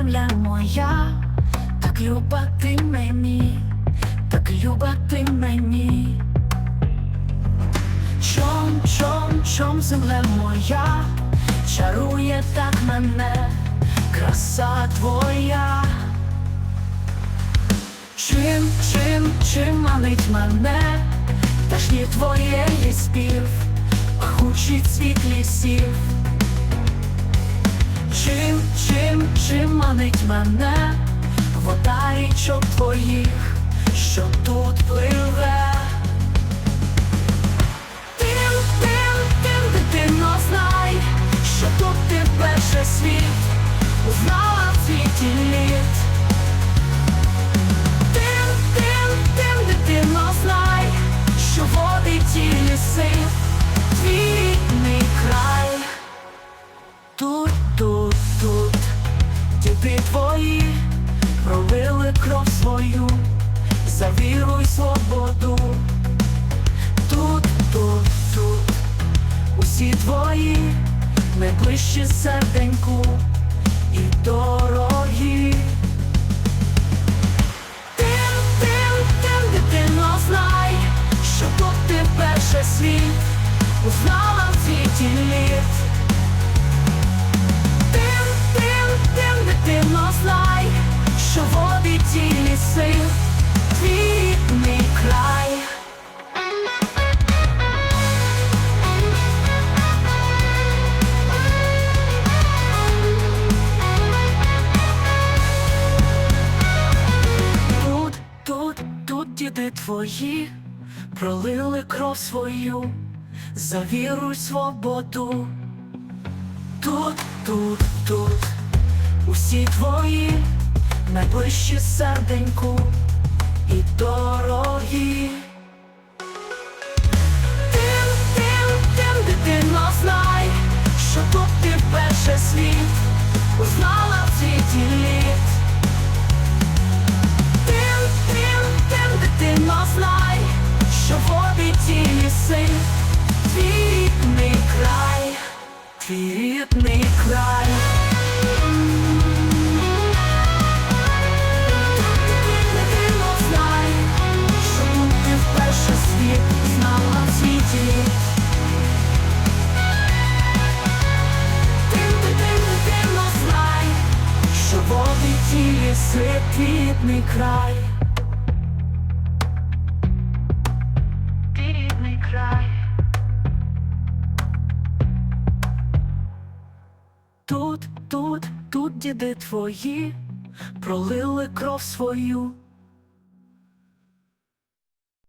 земля моя, так люба ти мені, так люба ти мені. Чом, чом, чом земля моя, чарує так мене, краса твоя. Чим, чим, чим манить мене, ташні ж ні спів, пахучий цвіт лісів. Чим, чим, чим манить мене, вода річок твоїх, що тут пливе. Тим, тим, тим, дитино, знай, що тут ти перший світ, узнала в світі літ. За віру й свободу. Тут, тут, тут, усі твої найближчі серденьку і дорогі. Тим, тим, тим, дитино, знай, що тут ти перший світ узнала в світі літ. Тим, тим, тим, дитино, знай, що води ті ліси, твої пролили кров свою за віру й свободу. Тут, тут, тут, усі твої найближчі серденьку і дорогі. Тим, тим, тим, дитино, знай, що тут ти перший світ узнала в світі літ. Ліси, твій мій край, твій рідний край. Дитино, знай, тут ти вперше світ знала в світі. Тим, дитино, дитино, знай, що води ті ліси, твій край. Діди твої пролили кров свою